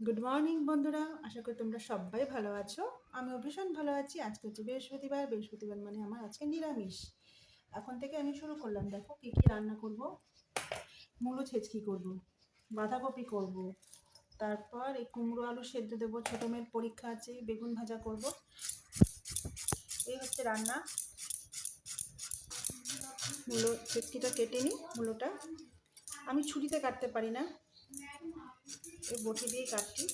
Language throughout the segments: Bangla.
গুড মর্নিং বন্ধুরা। আশা করি তোমরা সবাই ভালো আছো। আমিও ভীষণ ভালো আছি। আজকে হচ্ছে বৃহস্পতিবার। বৃহস্পতিবার মানে আমার আজকে নিরামিষ। এখন থেকে আমি শুরু করলাম। দেখো কী কী রান্না করব। মূলো ছেচকি করব। বাঁধাকপি করব। তারপর এই কুমড়ো আলু সেদ্ধ দেবো। ছোটো মেয়ের পরীক্ষা আছে। বেগুন ভাজা করব। এই হচ্ছে রান্না। মূলো ছেচকিটা কেটে নিই। মূলোটা আমি ছুরিতে কাটতে পারি না। এই বটি দিয়ে কাটছি।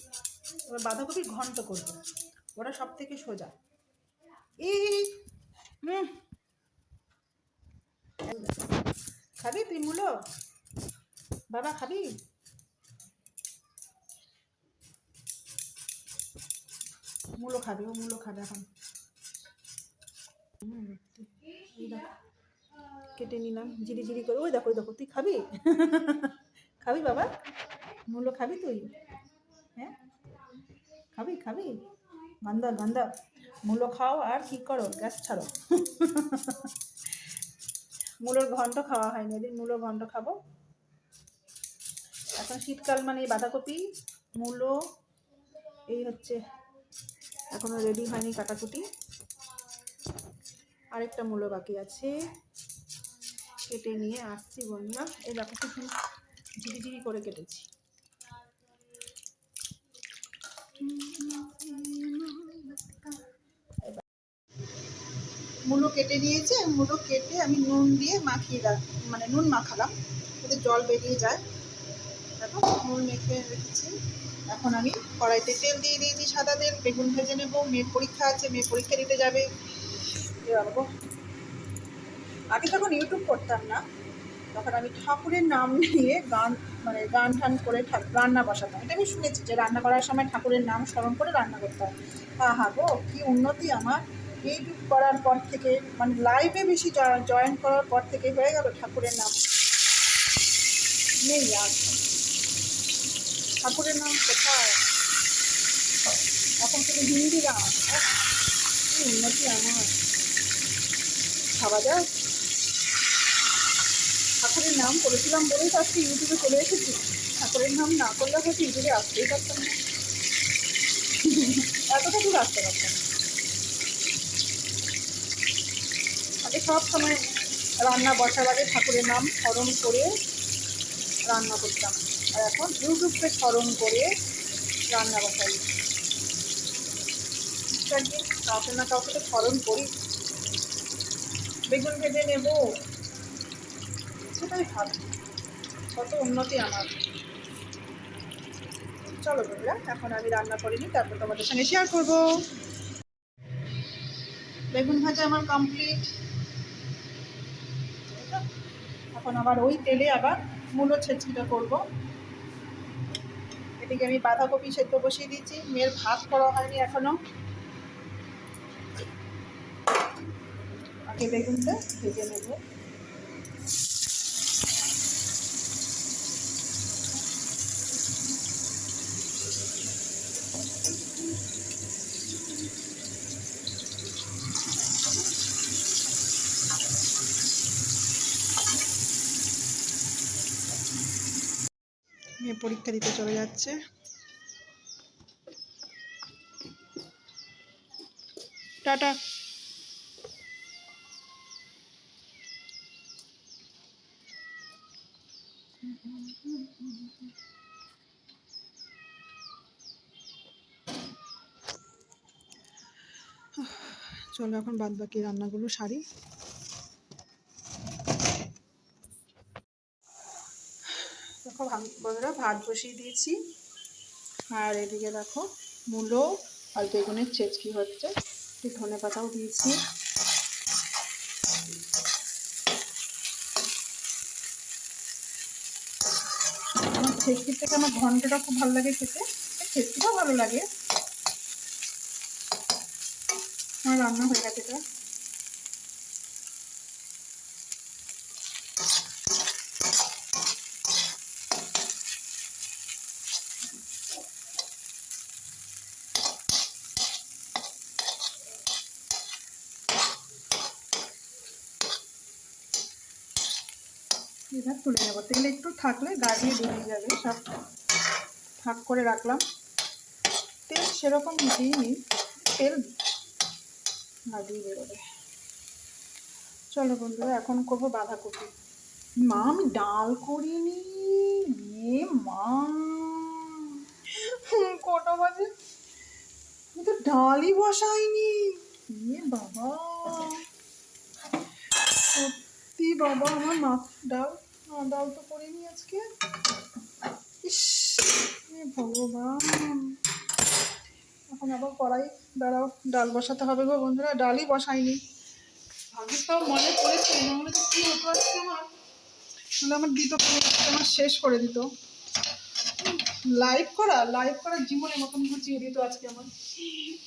এবার বাঁধাকপি ঘন্ট করব। ওরা সব থেকে সোজা। এই, হুম। খাবি তুই মূলো বাবা, খাবি? মূলো খাবে, ও মূলো খাবে এখন। কেটে নিলাম জিরি জিরি করে। ওই দেখো ওই দেখো, তুই খাবি? খাবি বাবা? মূলো খাবি তুই? হ্যাঁ? খাবি খাবি? গান্দা গান্দা মূলো খাও আর কি করো? গ্যাস ছাড়ো। মূলোর ঘন্ট খাওয়া হয়নি। এদিন মূলোর ঘন্ট খাব। এখন শীতকাল মানে এই বাঁধাকপি, মূলো, এই হচ্ছে এখনও রেডি হয়নি কাটাকুটি। আরেকটা মূলো বাকি আছে। কেটে নিয়ে আসছি বন্ধুরা। এই দেখো কি সুন্দর ঝিরি ঝিরি করে কেটেছি। মূলো কেটে নিয়েছে মুলো কেটে আমি নুন দিয়ে মাখিয়ে রাখ মানে নুন মাখালাম, যাতে জল বেরিয়ে যায়। দেখো, নুন মেখে রেখেছি। এখন আমি কড়াইতে তেল দিয়ে দিয়েছি সাদা তেল, বেগুন ভেজে নেব, মেয়ের পরীক্ষা আছে, মেয়ে পরীক্ষা দিতে যাবে। আগে যখন ইউটিউব করতাম না। তখন আমি ঠাকুরের নাম নিয়ে গান মানে গান টান করে রান্না বসাতাম। এটা আমি শুনেছি যে রান্না করার সময় ঠাকুরের নাম স্মরণ করে রান্না করতে হয় হা গো, কি উন্নতি আমার। ইউটিউব করার পর থেকে মানে লাইভে বেশি জয়েন করার পর থেকে হয়ে গেল ঠাকুরের নাম। নেই আর। ঠাকুরের নাম কোথায়? এখন শুধু হিন্দি গান উন্নতি আমার। ভাবা যায়? ঠাকুরের নাম করেছিলাম বলেই তো আজকে ইউটিউবে চলে এসেছি। ঠাকুরের নাম না করলে হয়তো ইউটিউবে আসতেই পারতাম না। এতটা দূর আসতে পারতাম আগে সব সময় রান্না বসার আগে ঠাকুরের নাম স্মরণ করে রান্না করতাম। আর এখন ইউটিউবকে স্মরণ করে রান্না বসাই। কাউকে না কাউকে তো স্মরণ করি। বেগুন ভেজে নেব সেটাই ভালো কত উন্নতি আমার। চলো বন্ধুরা, এখন আমি রান্না করিনি তারপর তোমাদের সঙ্গে শেয়ার করব। বেগুন ভাজা আমার কমপ্লিট এখন আবার ওই তেলে আবার মূলো ছেঁচিটা করব। এদিকে আমি বাঁধাকপি সেদ্ধ বসিয়ে দিয়েছি, মেয়ের ভাত করা হয়নি এখনও। আগে বেগুনটা ভেজে নেব। পরীক্ষা দিতে চলে যাচ্ছে। টাটা। চলো এখন বাদ বাকি রান্নাগুলো সারি। দেখো বন্ধুরা, ভাত বসিয়ে দিয়েছি। আর এদিকে দেখো, মূলো আর বেগুনের চেচকি হচ্ছে, একটু ধনে পাতাও দিয়েছি। আমার থেকে আমার ঘন্টটা খুব ভালো লাগে খেতে ছেচকিটাও ভালো লাগে। আমার রান্না হয়ে গেছে এটা। এবার তুলে নেব। তেল একটু থাকলে গা দিয়ে বেরিয়ে যাবে। সব ফাঁক করে রাখলাম। তেল সেরকম দিইনি তেল দিয়ে বেরোবে চলো বন্ধুরা, এখন করব বাঁধাকপি। মা, আমি ডাল করিনি। এ মা। কটা বাজে? আমি তো ডালই বসাইনি। এ বাবা। সত্যি বাবা, আমার মা ডাল ডাল তো করিনি আজকে। ইস ভগবান। এখন আবার কড়াই, দাঁড়াও, ডাল বসাতে হবে গো বন্ধুরা, ডালই বসাইনি। আগে তো মনে পড়েছে নাহলে তো কি হতো আজকে আমার। নাহলে আমার দিত আমার শেষ করে দিত। লাইভ করা লাইভ করা জীবনের মতন ঘুচিয়ে দিত আজকে আমার।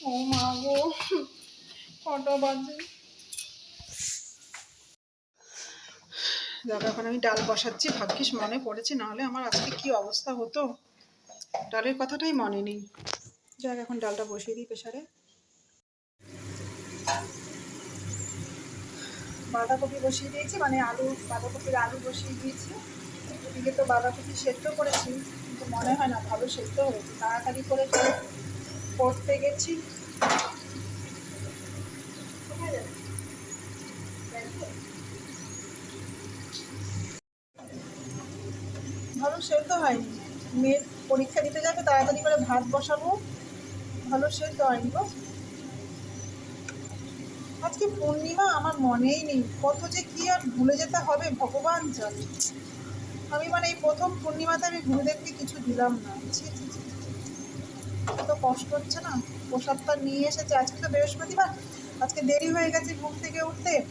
ও মা গো, কটা বাজে। দেখো এখন আমি ডাল বসাচ্ছি। ভাগ্যিস মনে পড়েছে, নাহলে আমার আজকে কি অবস্থা হতো? ডালের কথাটাই মনে নেই। যাক, এখন ডালটা বসিয়ে দিই প্রেশারে বাঁধাকপি বসিয়ে দিয়েছি মানে আলু, বাঁধাকপির আলু বসিয়ে দিয়েছি। এদিকে তো বাঁধাকপি সেদ্ধ করেছি, কিন্তু মনে হয় না ভালো সেদ্ধ হয়েছে। তাড়াতাড়ি করে করতে গেছি। ভালো সেদ্ধ হয়নি। মেয়ের পরীক্ষা দিতে যাবে, তাড়াতাড়ি করে ভাত বসাবো। ভালো সেদ্ধ হয়নি গো। আজকে পূর্ণিমা, আমার মনেই নেই। কত যে কি আর ভুলে যেতে হবে, ভগবান জানে। আমি মানে এই প্রথম পূর্ণিমাতে আমি গুরুদেবকে কিছু দিলাম না। ছি। কত কষ্ট হচ্ছে না। প্রসাদটা নিয়ে এসেছে। আজকে তো বৃহস্পতিবার। আজকে দেরি হয়ে গেছে ঘুম থেকে উঠতে।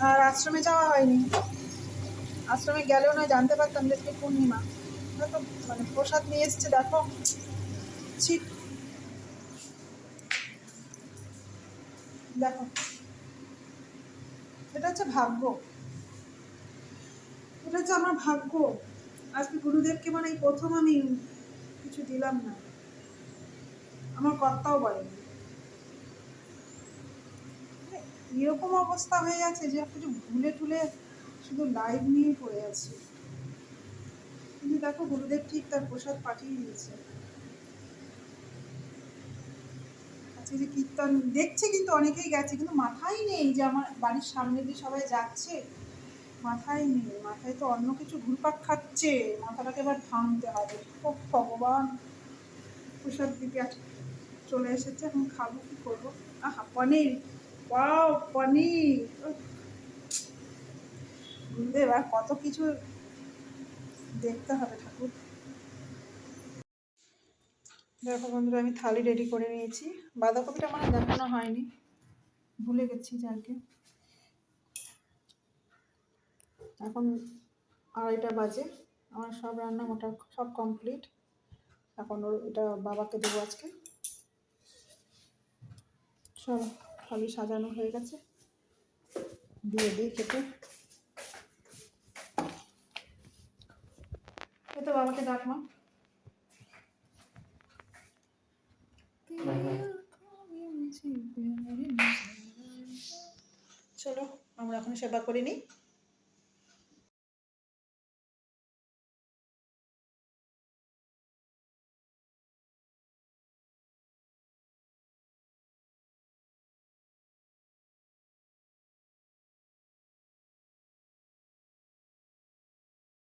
আর আশ্রমে যাওয়া হয়নি। আশ্রমে গেলেও নয়, জানতে পারতাম যে আজকে পূর্ণিমা। মানে প্রসাদ নিয়ে এসছে, দেখো। ছি। দেখো। এটা হচ্ছে ভাগ্য। এটা হচ্ছে আমার ভাগ্য। আজকে গুরুদেবকে মানে এই প্রথম আমি কিছু দিলাম না। আমার কর্তাও বলেনি। এরকম অবস্থা হয়ে গেছে যে কিছু ভুলে টুলে শুধু লাইভ নিয়ে পড়ে আছি। কিন্তু দেখো গুরুদেব ঠিক তার প্রসাদ পাঠিয়ে দিয়েছে। আজকে যে কীর্তন, দেখছে কিন্তু অনেকেই গেছে, কিন্তু মাথায় নেই যে আমার বাড়ির সামনে দিয়ে সবাই যাচ্ছে। মাথায় নেই, মাথায় তো অন্য কিছু ঘুরপাক খাচ্ছে, মাথাটাকে এবার ভাঙতে হবে। ও ভগবান, প্রসাদ আজ চলে এসেছে, এখন খাব কি করব? আহা, পনির, ওয়াও, পনির। গুরুদেব, আর কত কিছু দেখতে হবে ঠাকুর। দেখো বন্ধুরা, আমি থালি রেডি করে নিয়েছি। বাঁধাকপিটা আমার দেখানো হয়নি। ভুলে গেছি যাকে। এখন আড়াইটা বাজে। আমার সব রান্না মোটা, সব কমপ্লিট এখন ওর, এটা বাবাকে দেবো আজকে। সব থালি সাজানো হয়ে গেছে। দিয়ে দিই খেতে। এ ডাক মা চলো আমরা এখন সেবা করিনি